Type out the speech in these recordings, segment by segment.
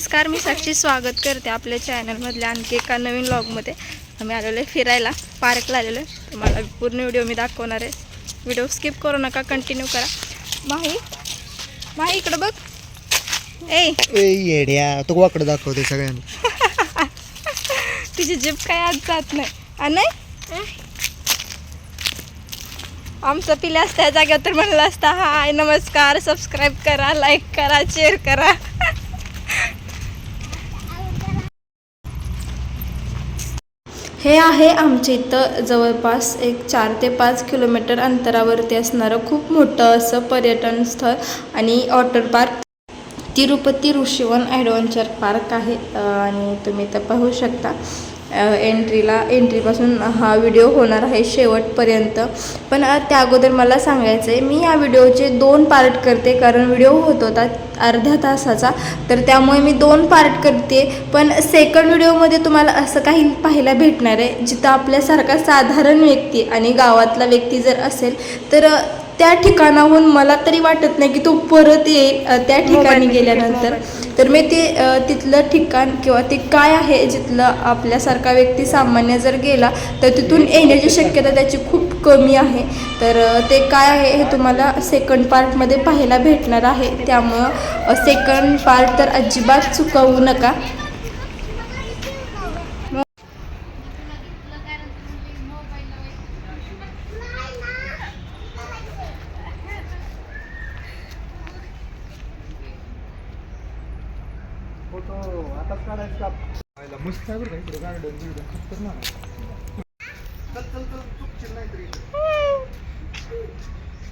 नमस्कार मी साक्षी स्वागत करते आपल्या चॅनलमधल्या आणखी एका नवीन व्लॉगमध्ये आम्ही आलेलो आहे फिरायला पार्कला आलेलो आहे. तुम्हाला पूर्ण व्हिडिओ मी दाखवणार आहे. व्हिडिओ स्किप करू नका कंटिन्यू करा. माही माही इकडं बघ. ए. तो वाकडं दाखवते सगळ्यांना. तिची जीप काय आज जात नाही? आ, नाही? आमचं पिल्या असत्या जागेवर तर म्हणलं असता हाय नमस्कार सबस्क्राईब करा लाईक करा शेअर करा. हे आहे आमच्या इथं जवळपास एक चार ते पाच किलोमीटर अंतरावरती असणारं खूप मोठं असं पर्यटन स्थळ आणि water park. Tirupati Rishivan adventure park आहे आणि तुम्ही तर पाहू शकता. एंट्रीला एंट्रीपासून हा व्हिडिओ होणार आहे शेवटपर्यंत. पण त्या अगोदर मला सांगायचं आहे मी या व्हिडिओचे दोन पार्ट करते कारण व्हिडिओ होत होता अर्ध्या तासाचा तर त्यामुळे मी दोन पार्ट करते. पण सेकंड व्हिडिओमध्ये तुम्हाला असं काही पाहायला भेटणार आहे जिथं आपल्यासारखा साधारण व्यक्ती आणि गावातला व्यक्ती जर असेल तर त्या ठिकाणाहून मला तरी वाटत नाही की तो परत येईल त्या ठिकाणी गेल्यानंतर. तर मी ते तिथलं ठिकाण किंवा ते काय आहे जिथलं आपल्यासारखा व्यक्ती सामान्य जर गेला तर तिथून येण्याची शक्यता त्याची खूप कमी आहे. तर ते काय आहे हे तुम्हाला सेकंड पार्टमध्ये पाहायला भेटणार आहे. त्यामुळं सेकंड पार्ट तर अजिबात चुकवू नका. फोटो आताच काढायचा मस्त आहे बरं इकडे गार्डन बिर्डन. चल चल चल चुकशील नाही तरी.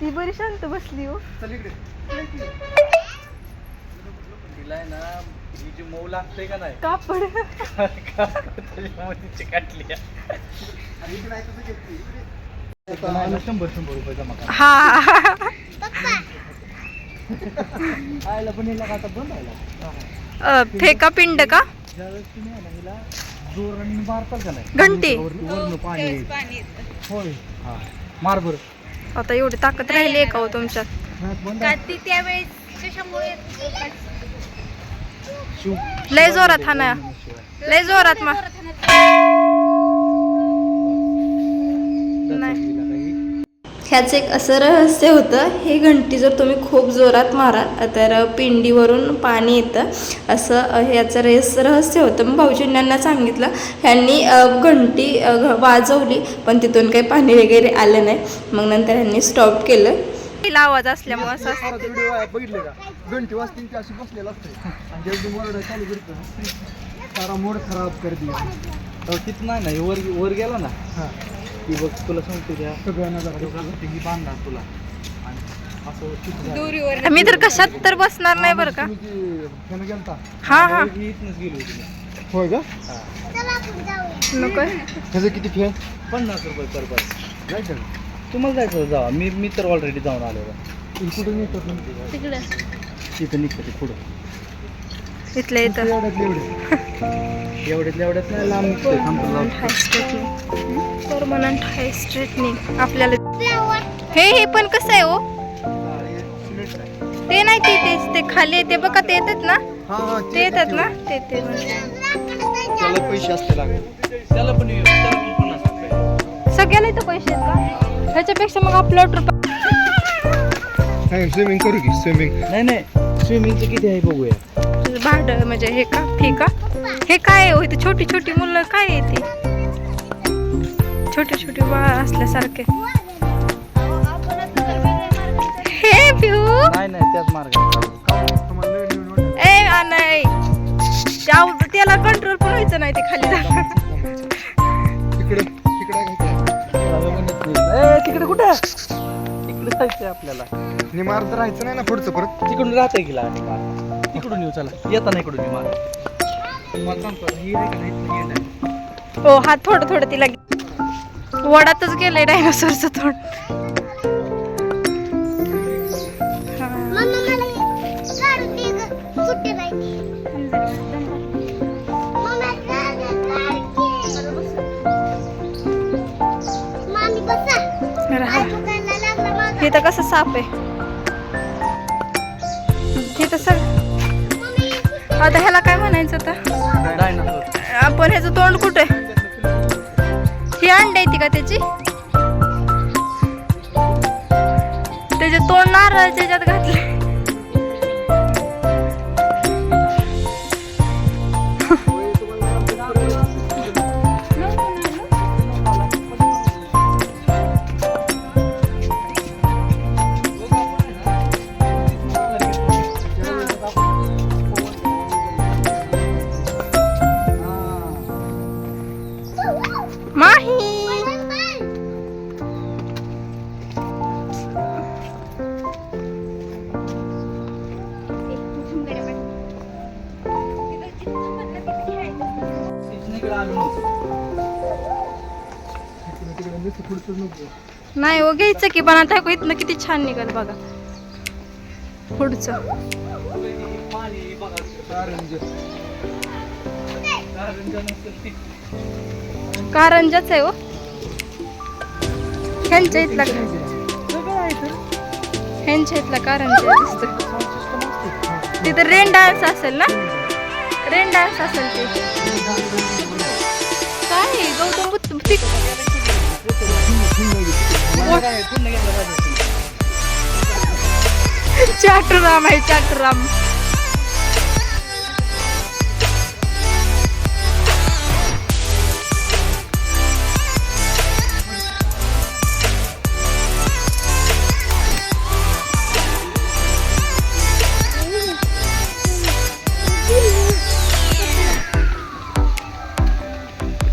ती बरी शांत बसली हो. चल इकडे. तिला आहे ना ही जी मऊ लागते का नाही? कापड. त्याच्यामध्ये चिकाटली आणि इकडे आहे तुझं घेतली. इकडे. आता शंभर शंभर रुपये जमा करा. हा. आयला पण हिला का आता बंद अ, फेका पिंड का? घंटी. आता एवढी ताकद राहिली का हो तुमच्यात लय जोरात हा ना. लय जोरात मा नाही. हिला काही ह्याचं एक असं रहस्य होतं हे घंटी जर तुम्ही खूप जोरात माराल तर पिंडीवरून पाणी येतं. असं ह्याचं रेस रहस्य होतं. मग भाऊजींना सांगितलं ह्यांनी घंटी वाजवली पण तिथून काही पाणी वगैरे आलं नाही. मग नंतर ह्यांनी स्टॉप केलं. तिला आवाज असल्यामुळे असं असतं. बघितले का? घंटी वाजती ती अशी बसलेला असते. आणि जेवढी मोरड चालू करतो. सारा मोड खराब कर दिया अहो, तिथं नाही वर वर गेला ना. हा. ती बघ तुला सांगतो त्या सगळ्यांना ही बांधणार तुला. आणि असं तिथं. मी तर कशात तर बसणार नाही बरं का? तुम्ही ती ह्यानं गेलता. हा हा. ही इथनंच गेली होती. मी. होय का? नको. त्याचं किती फी आहे? पन्नास रुपये पर बस. जायचं का? तुम्हाला जायचं जावा. मी मी तर ऑलरेडी जाऊन आलो इथं कुठून येतात ना तिकडे. तिथं निघतं ते पुढं. इथल्या इथं. परमनंट हाय स्ट्रेटनिंग आपल्याला हे हे पण कसं आहे हो? ते नाही ते तेच ते खाली ते बघा ते येतात ना? हा हा ते येतात ना? ते ते म्हणजे. पैसे असते सगळ्याला इथं पैसे आहेत का? ह्याच्यापेक्षा मग आपलं रुपये स्विमिंग करू की स्विमिंग नाही नाही. स्विमिंगचं किती आहे बघूया. भाडं म्हणजे हे का? फी का? हे काय आहे हो? इथं छोटी छोटी मुलं काय आहे ती? छोटी छोटी बाळ असल्यासारखे. हे पिऊ. ए नाही. त्या- त्याला कंट्रोल पण व्हायचं नाही ते खाली जाणार तिकडे कुठं? तिकडे जायचंय आपल्याला. निमार्द राहायचं नाही ना पुढचं परत? तिकडून राहते गेला तिकडून येऊ चला. येताना इकडून येऊ तुम्हाला सांगतो ही आहे का नाही, इथनं गेलं. हो हात थोडं थोडं तिला वडातच गेलंय डायनासोरचं थोड हे तर कसं साप आहे. आता ह्याला काय म्हणायचं आता? डायनासोर आपण ह्याचं तोंड कुठे ही अंडे येते का त्याची? त्याचे तोंड नारळ त्याच्यात घातले. नाही हो घ्यायचं की पण आता इथनं किती छान निघाल बघा. पुढचं. कारंजाच आहे हो. ह्यांच्या इथला ह्यांच्या इथला कारंजा दिसत तिथं रेन डान्स असेल ना? रेन डान्स असेल ते. काय गौतम बुद्ध चाटराम आहे चाटराम.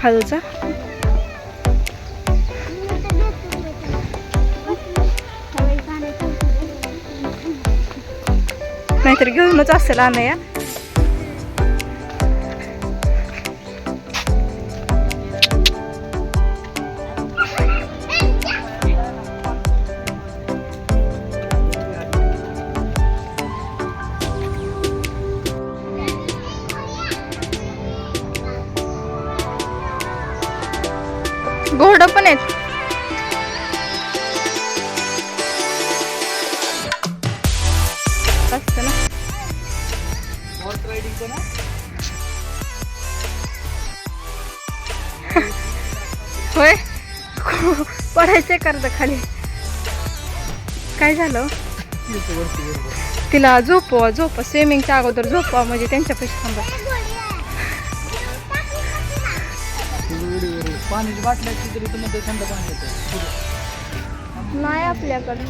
खालचा नाहीतर घेऊनच असेल अनया घोडं पण आहेत. पैसे कर्ज खाली काय झालं? तिला झोपवा झोपवा स्विमिंगच्या अगोदर झोपवा म्हणजे त्यांच्या पैसे थांबा. पाण्याची बाटली तरी तुम्ही थंड पाणी येतं नाही आपल्याकडे.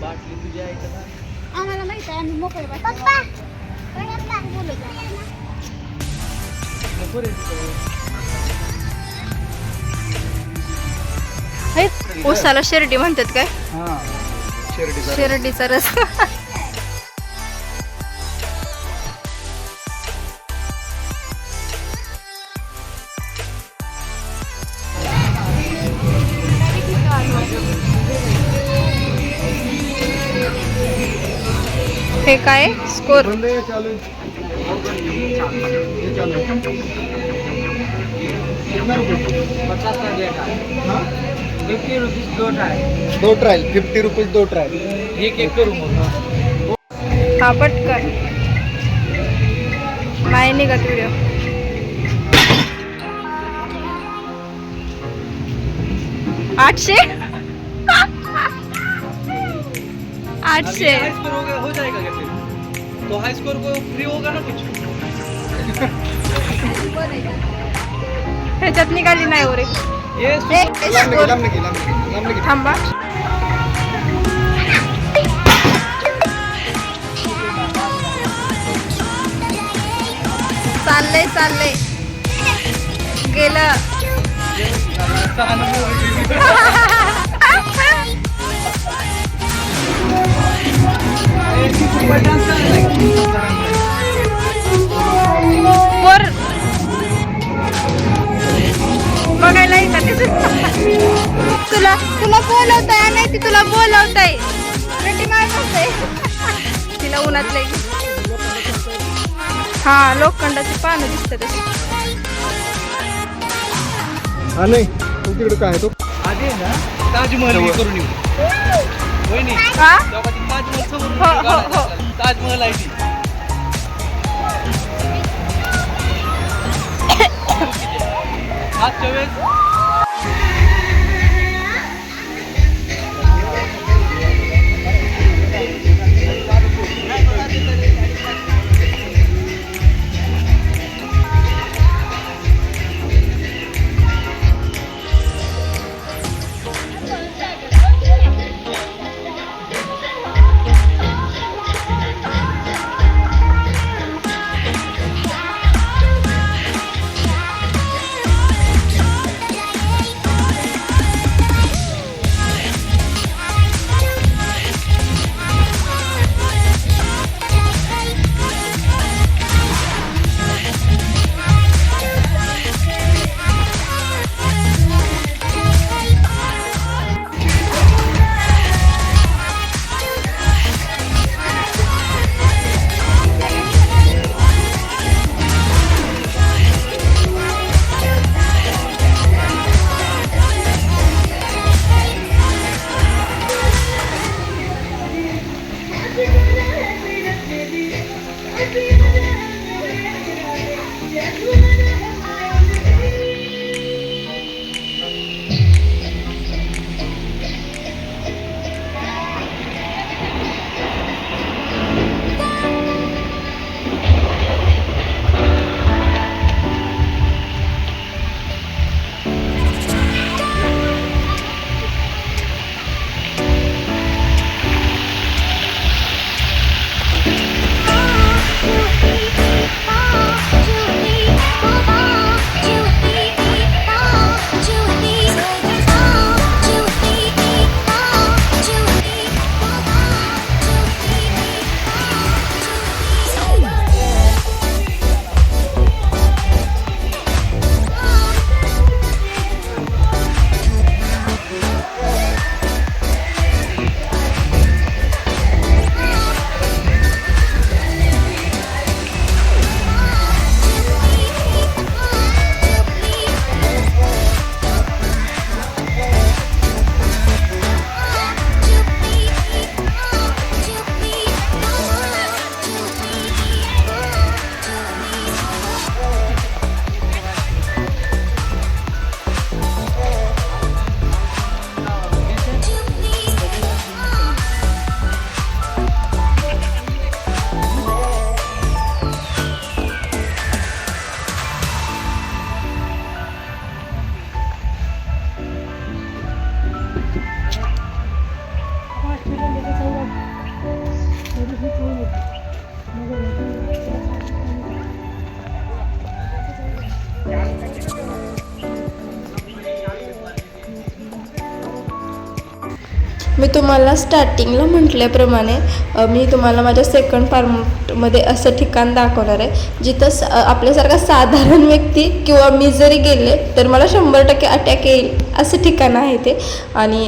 बाटली तुझी आहे का आम्हाला माहीत आहे आम्ही मोकळे पप्पा बोलत नको रे आहेत ऊसाला शेरडी म्हणतात काय? शिर्डीचा शेरडीचा रस. हे काय? स्कोर. बंद आहे चालू हे चालू आहे. कितना रुपये पचास का डेट आहे हाँ? फिफ्टी रुपीज दो आहे दो ट्रायल फिफ्टी रुपीज दो ट्रायल एक एक करू मग हा पटकन नाही निघत व्हिडिओ आठशे आठशे हाई स्कोर हो गया हो जाएगा क्या फिर? तो हाई स्कोर को फ्री होगा ना कुछ? ह्याच्यात निघाली नाही रे ये ए, ए, लांब score. लांब लांब लांब थांबा. चाललंय चाललंय. गेलं. वर तुला तुला बोलवताय नाही ती तुला बोलवताय. तिला उन्हात लई हा लोखंडाची पानं दिसतात. हा नाही. तो तिकडे काय आहे तो? आधी आहे ना ताजमहल हे करून येऊ. वहिनी हा तेव्हा ती ताजमहल समोर हो, हो, हो. ताजमहल आहे ती. मागच्या वेळेस मी तुम्हाला स्टार्टिंगला म्हटल्याप्रमाणे मी तुम्हाला माझ्या सेकंड पार्टमध्ये असं ठिकाण दाखवणार आहे जिथं स आपल्यासारखा साधारण व्यक्ती किंवा मी जरी गेले तर मला शंभर टक्के अटॅक येईल असं ठिकाण आहे ते. आणि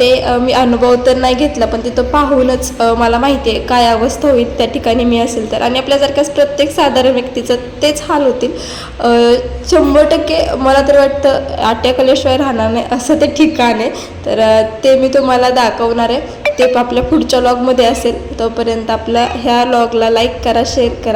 ते मी अनुभव तर नाही घेतला पण तिथं पाहूनच मला माहिती आहे काय अवस्था होईल त्या ठिकाणी मी असेल तर. आणि आपल्यासारख्याच प्रत्येक साधारण व्यक्तीचं तेच हाल होतील. शंभर टक्के मला तर वाटतं अटॅक आल्याशिवाय राहणार नाही असं ते ठिकाण आहे. तर ते मी तुम्हाला दाखवणार आहे. ते आपल्या पुढच्या लॉगमध्ये असेल. तोपर्यंत आपल्या ह्या लॉगला लाईक करा शेअर करा.